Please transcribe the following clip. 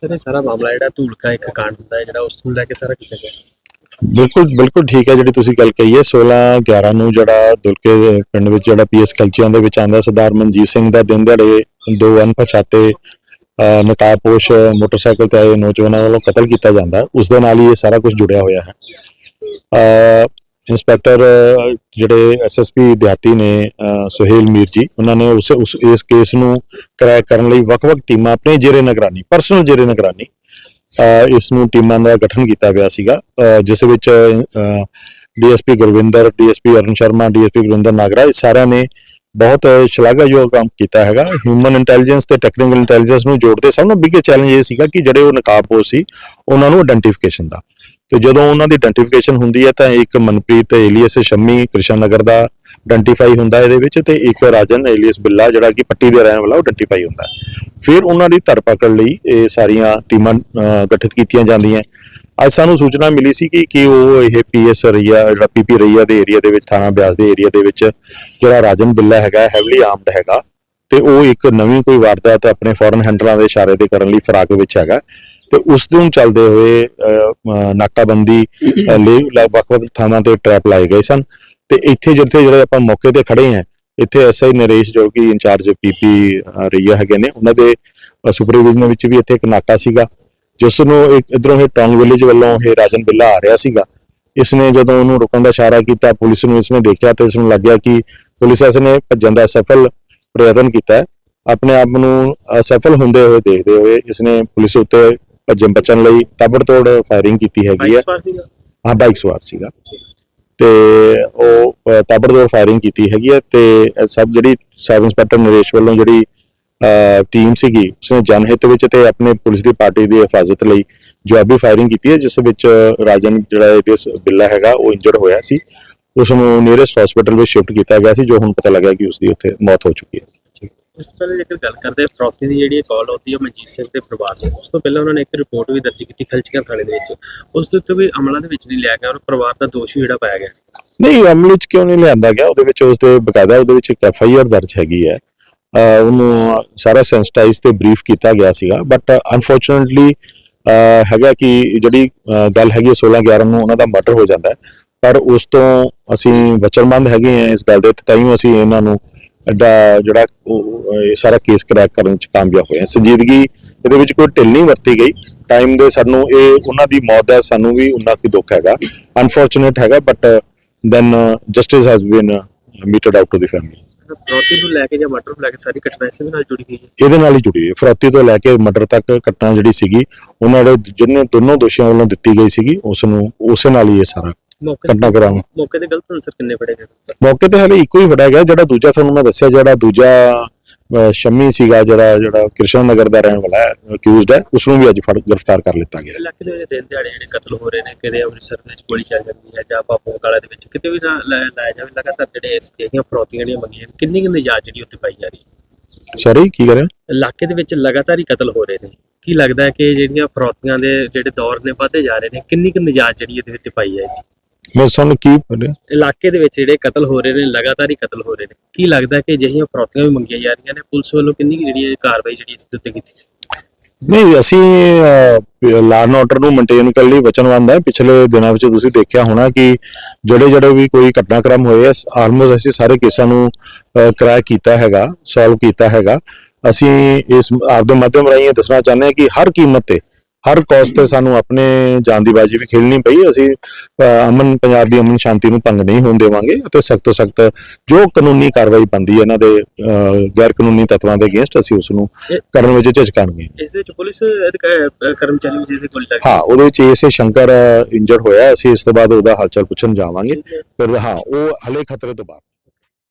Sir ਇਹ ਸਾਰਾ ਮਾਮਲਾ ਜਿਹੜਾ ਧੂਲਕਾ ਇੱਕ ਕਾਂਡ ਹੁੰਦਾ ਹੈ ਜਿਹੜਾ ਉਸ ਨੂੰ ਲੈ ਕੇ ਸਾਰਾ ਕੀਤਾ ਗਿਆ। ਬਿਲਕੁਲ ਬਿਲਕੁਲ ਠੀਕ ਹੈ ਜਿਹੜੀ ਤੁਸੀਂ ਗੱਲ ਕਹੀ ਹੈ। 16 11 ਨੂੰ ਜਿਹੜਾ ਦੁਲਕੇ ਪਿੰਡ ਵਿੱਚ ਜਿਹੜਾ ਪੀਐਸ ਕਲਚੀਆਂ ਦੇ ਵਿੱਚ ਆਂਦਾ ਸਰਦਾਰ ਮਨਜੀਤ ਸਿੰਘ ਦਾ ਦਿਨ ਦਿਹਾੜੇ ਦੋ ਅਣਪਛਾਤੇ ਅਹ, ਨਕਾਬਪੋਸ਼ ਮੋਟਰਸਾਈਕਲ ਤੇ ਆਏ ਨੌਜਵਾਨਾਂ ਵੱਲੋਂ ਕਤਲ ਕੀਤਾ ਜਾਂਦਾ। ਹੈ। ਉਸ ਦੇ ਨਾਲ ਹੀ ਇਹ ਸਾਰਾ ਕੁਝ ਜੁੜਿਆ ਹੋਇਆ ਹੈ। ਅਹ, ਇੰਸਪੈਕਟਰ ਅਹ, ਜਿਹੜੇ ਐਸਐਸਪੀ ਦਿਹਾਤੀ ਨੇ ਸੁਹੇਲ ਮੀਰ ਜੀ ਉਹਨਾਂ ਨੇ ਉਸ ਉਸ ਇਸ ਕੇਸ ਨੂੰ ਕਰੈਕ ਕਰਨ ਲਈ ਵੱਖ-ਵੱਖ ਟੀਮਾਂ ਆਪਣੇ ਜੇਰੇ ਨਿਗਰਾਨੀ ਪਰਸਨਲ ਜੇਰੇ ਨਿਗਰਾਨੀ ਇਸ ਨੂੰ ਟੀਮਾਂ ਦਾ ਗਠਨ ਕੀਤਾ ਗਿਆ ਸੀਗਾ ਜਿਸ ਵਿੱਚ DSP Gurvinder DSP Arun Sharma DSP Gurvinder Nagra ਇਹ ਸਾਰਿਆਂ ਨੇ ਬਹੁਤ ਸ਼ਲਾਘਾਯੋਗ ਕੰਮ ਕੀਤਾ ਹੈਗਾ। ਹਿਊਮਨ ਇੰਟੈਲੀਜੈਂਸ ਤੇ ਟੈਕਨੀਕਲ ਇੰਟੈਲੀਜੈਂਸ ਨੂੰ ਜੋੜਦੇ ਸਭ ਨੂੰ ਬਿਗੇ ਚੈਲੰਜ ਇਹ ਸੀਗਾ ਕਿ ਜਿਹੜੇ ਉਹ ਨਕਾਬਪੋਸ਼ ਸੀ ਉਹਨਾਂ ਨੂੰ ਆਇਡੈਂਟੀਫਿਕੇਸ਼ਨ ਦਾ। ਤੇ ਜਦੋਂ ਉਹਨਾਂ ਦੀ ਆਇਡੈਂਟੀਫਿਕੇਸ਼ਨ ਹੁੰਦੀ ਹੈ ਤਾਂ ਇੱਕ ਮਨਪ੍ਰੀਤ ਏਲੀਅਸ ਸ਼ੰਮੀ ਕ੍ਰਿਸ਼ਨ ਨਗਰ ਦਾ ਆਇਡੈਂਟੀਫਾਈ ਹੁੰਦਾ ਇਹਦੇ ਵਿੱਚ ਤੇ ਇੱਕ ਰਾਜਨ ਏਲੀਅਸ ਬਿੱਲਾ ਜਿਹੜਾ ਕਿ ਪੱਟੀ ਦੇ ਰਹਿਣ ਵਾਲਾ ਉਹ ਆਇਡੈਂਟੀਫਾਈ ਹੁੰਦਾ ਫਿਰ ਉਹਨਾਂ ਦੀ ਧਰਪਕੜ ਲਈ ਇਹ ਸਾਰੀਆਂ ਟੀਮਾਂ ਗਠਿਤ ਕੀਤੀਆਂ ਜਾਂਦੀਆਂ ਅੱਜ ਸਾਨੂੰ ਸੂਚਨਾ ਮਿਲੀ ਸੀ ਕਿ ਕਿ ਉਹ ਇਹ ਪੀਐਸ ਰਈਆ, ਜਿਹੜਾ ਪੀਪੀ ਰਈਆ ਦੇ ਏਰੀਆ ਦੇ ਵਿੱਚ, ਥਾਣਾ ਬਿਆਸ ਦੇ ਏਰੀਆ ਦੇ ਵਿੱਚ ਜਿਹੜਾ ਰਾਜਨ ਬਿੱਲਾ ਹੈਗਾ ਹੈਵਲੀ ਆਰਮਡ ਹੈਗਾ ਤੇ ਉਹ ਇੱਕ ਨਵੀਂ ਕੋਈ ਵਾਰਦਾਤ ਆਪਣੇ ਫੋਰਨ ਹੈਂਡਲਾਂ ਦੇ ਇਸ਼ਾਰੇ ਤੇ ਕਰਨ ਲਈ ਫਰਾਕ ਵਿੱਚ ਹੈਗਾ। ਤੇ ਉਸ ਨੂੰ ਚੱਲਦੇ ਹੋਏ ਨਾਕਾਬੰਦੀ ਲਈ ਵੱਖ-ਵੱਖ ਥਾਵਾਂ ਤੇ ਟ੍ਰੈਪ ਲਾਏ ਗਏ ਸਨ। ਤੇ ਇੱਥੇ ਜਿੱਥੇ ਜਿਹੜੇ ਆਪਾਂ ਮੌਕੇ ਤੇ ਖੜੇ ਆਂ ਇੱਥੇ ਐਸਆਈ ਨਰੇਸ਼ ਜੋ ਕਿ ਇੰਚਾਰਜ ਪੀਪੀ ਰਈਆ ਹੈਗੇ ਨੇ, ਉਹਨਾਂ ਦੇ ਸੁਪਰਵਾਈਜ਼ਨ ਵਿੱਚ ਵੀ ਇੱਥੇ ਇੱਕ ਨਾਕਾ ਸੀਗਾ, ਜਿਸ ਨੂੰ ਇਧਰੋਂ ਇਹ ਟੌਂਗ ਵਿਲੇਜ ਵੱਲੋਂ ਇਹ ਰਾਜਨ ਬਿੱਲਾ ਆ ਰਿਹਾ ਸੀਗਾ। ਇਸ ਨੇ ਜਦੋਂ ਉਹਨੂੰ ਰੁਕਣ ਦਾ ਇਸ਼ਾਰਾ ਕੀਤਾ, ਪੁਲਿਸ ਨੂੰ ਇਸਨੇ ਦੇਖਿਆ ਤੇ ਇਸ ਨੂੰ ਲੱਗਿਆ ਕਿ ਪੁਲਿਸ ਇਸ ਨੇ ਭੱਜਣ ਦਾ ਸਫਲ ਪ੍ਰਯਤਨ ਕੀਤਾ। ਆਪਣੇ ਆਪ ਨੂੰ ਅਸਫਲ ਹੁੰਦੇ ਹੋਏ ਦੇਖਦੇ ਹੋਏ ਇਸਨੇ ਪੁਲਿਸ ਉੱਤੇ ਭੱਜਣ ਬਚਣ ਲਈ ਤਾਬੜਤੋੜ ਫਾਇਰਿੰਗ ਕੀਤੀ ਹੈਗੀ ਹੈ। ਬਾਈਕ ਸਵਾਰ ਸੀਗਾ? ਹਾਂ ਬਾਈਕ ਸਵਾਰ ਸੀਗਾ। ਤੇ ਉਹ ਤਾਬੜਤੋੜ ਫਾਇਰਿੰਗ ਕੀਤੀ ਹੈਗੀ ਹੈ ਤੇ ਸਭ ਜਿਹੜੀ ਸਬ ਇੰਸਪੈਕਟਰ ਨਰੇਸ਼ ਵੱਲੋਂ ਜਿਹੜੀ ਟੀਮ ਸੀਗੀ ਉਸਨੇ ਜਨਹਿਤ ਵਿੱਚ ਤੇ ਆਪਣੇ ਪੁਲਿਸ ਦੀ ਪਾਰਟੀ ਦੀ ਹਿਫਾਜ਼ਤ ਲਈ ਜਵਾਬੀ ਫਾਇਰਿੰਗ ਕੀਤੀ ਹੈ ਜਿਸ ਵਿੱਚ ਰਾਜਨ ਜਿਹੜਾ ਇਸ ਬਿੱਲਾ ਹੈਗਾ ਉਹ ਇੰਜਰਡ ਹੋਇਆ ਸੀ। ਉਸ ਨੂੰ ਨੀਅਰੈਸਟ ਹਸਪੀਟਲ ਵਿੱਚ ਸ਼ਿਫਟ ਕੀਤਾ ਗਿਆ ਸੀ ਜੋ ਹੁਣ ਪਤਾ ਲੱਗਾ ਕਿ ਉਸ ਦੀ ਉੱਥੇ ਮੌਤ ਹੋ ਚੁੱਕੀ ਹੈ। ਉਸ ਤੋਂ ਪਹਿਲਾਂ ਜੇਕਰ ਗੱਲ ਕਰਦੇ ਫਰੋਤੀ ਦੀ ਜਿਹੜੀ ਕਾਲ ਆਉਂਦੀ ਹੈ ਮਨਜੀਤ ਸਿੰਘ ਦੇ ਪਰਿਵਾਰ ਨੂੰ ਉਸ ਤੋਂ ਪਹਿਲਾਂ ਉਹਨਾਂ ਨੇ ਇੱਕ ਰਿਪੋਰਟ ਵੀ ਦਰਜ ਕੀਤੀ ਖਲਚੀਆਂ ਥਾਣੇ ਦੇ ਵਿੱਚ। ਉਸ ਦੇ ਉੱਤੇ ਵੀ ਅਮਲਾਂ ਦੇ ਵਿੱਚ ਨਹੀਂ ਲਿਆ ਗਿਆ, ਔਰ ਪਰਿਵਾਰ ਦਾ ਦੋਸ਼ ਵੀ ਜਿਹੜਾ ਪਾਇਆ ਗਿਆ ਨਹੀਂ, ਅਮਲ ਵਿੱਚ ਕਿਉਂ ਨਹੀਂ ਲਿਆਂਦਾ ਗਿਆ? ਉਹਦੇ ਵਿੱਚ ਉਸ ਦੇ ਬਕਾਇਦਾ ਉਹਦੇ ਵਿੱਚ ਇੱਕ ਐਫ ਆਈ ਆਰ ਦਰਜ ਹੈਗੀ ਹੈ। ਉਹਨੂੰ ਸਾਰਾ ਸੈਂਸਿਟਾਈਜ਼ ਤੇ ਬਰੀਫ ਕੀਤਾ ਗਿਆ ਸੀਗਾ ਬਟ ਅਨਫੋਰਚੂਨਟਲੀ ਹੈਗਾ ਕਿ ਜਿਹੜੀ ਗੱਲ ਹੈਗੀ ਹੈ 16 11 ਨੂੰ ਉਹਨਾਂ ਦਾ ਮਰਡਰ ਹੋ ਜਾਂਦਾ ਪਰ ਉਸ ਤੋਂ ਅਸੀਂ ਵਚਨਬੰਦ ਹੈਗੇ ਆ ਇਸ ਗੱਲ ਦੇ, ਤਾਂ ਹੀ ਅਸੀਂ ਇਹਨਾਂ ਨੂੰ ਐਡਾ ਜਿਹੜਾ ਇਹ ਸਾਰਾ ਕੇਸ ਕਰੈਕ ਕਰਨ ਚ ਕਾਮਯਾਬ ਹੋਏ ਹਾਂ ਸੰਜੀਦਗੀ ਇਹਦੇ ਵਿੱਚ ਕੋਈ ਢਿੱਲ ਨਹੀਂ ਵਰਤੀ ਗਈ। ਟਾਈਮ ਦੇ ਸਾਨੂੰ ਇਹ ਉਹਨਾਂ ਦੀ ਮੌਤ ਦਾ ਸਾਨੂੰ ਵੀ ਉਹਨਾਂ ਕੀ ਦੁੱਖ ਹੈਗਾ। ਅਨਫੋਰਚੂਨੇਟ ਹੈਗਾ but then justice has been meted out to the family ਫਰੋਤੀ ਨੂੰ ਲੈ ਕੇ ਜਾਂ ਮਰਡਰ ਨੂੰ ਲੈ ਕੇ ਸਾਰੀ ਘਟਨਾ ਇਸੇ ਨਾਲ ਜੁੜੀ ਹੋਈ ਹੈ? ਇਹਦੇ ਨਾਲ ਹੀ ਜੁੜੀ ਹੈ। ਫਰੋਤੀ ਤੋਂ ਲੈ ਕੇ ਮਰਡਰ ਤੱਕ ਘਟਨਾ ਜਿਹੜੀ ਸੀਗੀ ਉਹਨਾਂ ਦੇ ਜਿਹਨੇ ਦੋਨੋਂ ਦੋਸ਼ੀਆਂ ਵੱਲੋਂ ਦਿੱਤੀ ਗਈ ਸੀਗੀ ਉਸ ਨੂੰ ਉਸੇ ਨਾਲ ਹੀ ਇਹ ਸਾਰਾ ਮੌਕੇ ਘਟਨਾ ਮੌਕੇ ਤੇ ਗਲਤ ਅਨਸਰ ਕਿੰਨੇ ਫੜੇ ਗਏ? ਮੌਕੇ ਤੇ ਹਲੇ ਇੱਕੋ ਹੀ ਫੜਿਆ ਗਿਆ ਜਿਹੜਾ ਦੂਜਾ ਤੁਹਾਨੂੰ ਮੈਂ ਦੱਸਿਆ ਜਿਹੜਾ ਦੂਜਾ ਸ਼ੰਮੀ ਸੀਗਾ ਜਿਹੜਾ ਜਿਹੜਾ ਕ੍ਰਿਸ਼ਨ ਨਗਰ ਦਾ ਰਹਿਣ ਵਾਲਾ ਹੈ ਅਕਿਊਜ਼ਡ ਹੈ ਉਸ ਨੂੰ ਵੀ ਅੱਜ ਫੜ ਗ੍ਰਿਫਤਾਰ ਕਰ ਲਿੱਤਾ ਗਿਆ। ਇਲਾਕੇ ਦੇ ਦਿਨ ਦਿਹਾੜੇ ਜਿਹੜੇ ਕਤਲ ਹੋ ਰਹੇ ਨੇ ਕਿਤੇ ਅੰਮ੍ਰਿਤਸਰ ਦੇ ਵਿੱਚ ਗੋਲੀ ਚੱਲ ਜਾਂਦੀ ਹੈ ਜਾਂ ਪਾਪੋ ਕਾਲਾ ਦੇ ਵਿੱਚ ਕਿਤੇ ਵੀ ਨਾ ਲੈ- ਲਾਇਆ ਜਾਵੇ ਲਗਾਤਾਰ ਜਿਹੜੇ ਇਸ ਜਿਹੜੀਆਂ ਫਰੋਤੀਆਂ ਜਿਹੜੀਆਂ ਮੰਗੀਆਂ ਨੇ, ਕਿੰਨੀ ਕਿੰਨੀ ਨਜਾਇਜ਼ ਜਿਹੜੀ ਉੱਤੇ ਪਾਈ ਜਾ ਰਹੀ ਹੈ? ਸੌਰੀ ਕੀ ਕਰਿਆ? ਇਲਾਕੇ ਦੇ ਵਿੱਚ ਲਗਾਤਾਰ ਹੀ ਕਤਲ ਹੋ ਰਹੇ ਨੇ। ਕੀ ਲੱਗਦਾ ਹੈ ਕਿ ਜਿਹੜੀਆਂ ਫਰੋਤੀਆਂ ਦੇ ਜਿਹੜੇ ਦੌਰ ਨੇ ਵਧਦੇ ਜਾ ਰਹੇ ਨੇ ਕਿੰਨੀ ਕੁ ਨਜਾਇਜ਼ ਜਿਹੜੀ ਇਹਦੇ ਵਿੱਚ ਪਾਈ ਜਾਏਗੀ ਮੈਂ ਤੁਹਾਨੂੰ ਕੀ ਬੋਲਿਆ ਇਲਾਕੇ ਦੇ ਵਿੱਚ ਜਿਹੜੇ ਕਤਲ ਹੋ ਰਹੇ ਨੇ ਲਗਾਤਾਰ ਹੀ ਕਤਲ ਹੋ ਰਹੇ ਨੇ ਕੀ ਲੱਗਦਾ ਕਿ ਅਜਿਹੀਆਂ ਫਰੋਤੀਆਂ ਵੀ ਮੰਗੀਆਂ ਜਾ ਰਹੀਆਂ ਨੇ? ਪੁਲਿਸ ਵੱਲੋਂ ਕਿੰਨੀ ਕੁ ਜਿਹੜੀ ਇਹ ਕਾਰਵਾਈ ਜਿਹੜੀ ਇਸ ਦੇ ਉੱਤੇ ਕੀਤੀ? ਨਹੀਂ ਅਸੀਂ ਲਾਅ ਆਰਡਰ ਨੂੰ ਮੇਨਟੇਨ ਕਰਨ ਲਈ ਵਚਨਬੰਦ ਹੈ। ਪਿਛਲੇ ਦਿਨਾਂ ਵਿੱਚ ਤੁਸੀਂ ਦੇਖਿਆ ਹੋਣਾ ਕਿ ਜਿਹੜੇ ਜਿਹੜੇ ਵੀ ਕੋਈ ਘਟਨਾਕ੍ਰਮ ਹੋਏ ਆ ਆਲਮੋਸਟ ਅਸੀਂ ਸਾਰੇ ਕੇਸਾਂ ਨੂੰ ਕ੍ਰੈਕ ਕੀਤਾ ਹੈਗਾ ਸੋਲਵ ਕੀਤਾ ਹੈਗਾ। ਅਸੀਂ ਇਸ ਆਪਦੇ ਮਾਧਿਅਮ ਰਾਹੀਂ ਦੱਸਣਾ ਚਾਹੁੰਦੇ ਹਾਂ ਕਿ ਹਰ ਕੀਮਤ ਤੇ ਹਰ ਕੋਸਟ ਤੇ ਸਾਨੂੰ ਆਪਣੇ ਜਾਨ ਦੀ ਬਾਜੀ ਵੀ ਖੇਲਣੀ ਪਈ ਅਸੀਂ ਅਮਨ ਪੰਜਾਬ ਦੀ ਅਮਨ ਸ਼ਾਂਤੀ ਨੂੰ ਭੰਗ ਨਹੀਂ ਹੋਣ ਦੇਵਾਂਗੇ ਅਤੇ ਸਖਤ ਤੋਂ ਸਖਤ ਜੋ ਕਾਨੂੰਨੀ ਕਾਰਵਾਈ ਬੰਦੀ ਹੈ ਇਹਨਾਂ ਦੇ ਗੈਰ ਕਾਨੂੰਨੀ ਤੱਤਾਂ ਦੇ ਅਗੇਂਸਟ ਅਸੀਂ ਉਸ ਨੂੰ ਕਰਨ ਵਿੱਚ ਝਿਜਕਾਂਗੇ ਇਸ ਵਿੱਚ ਪੁਲਿਸ ਕਰਮਚਾਰੀ ਵੀ ਜਿਸ ਗੋਲੀ ਲੱਗ ਹਾਂ ਉਹਦੇ ਵਿੱਚ ਏਸੇ ਸ਼ੰਕਰ ਇੰਜਰਡ ਹੋਇਆ ਅਸੀਂ ਇਸ ਤੋਂ ਬਾਅਦ ਉਹਦਾ ਹਾਲਚਲ ਪੁੱਛਣ ਜਾਵਾਂਗੇ। ਫਿਰ ਹਾਂ ਉਹ ਹਲੇ ਖਤਰੇ ਤੋਂ ਬਾਹਰ।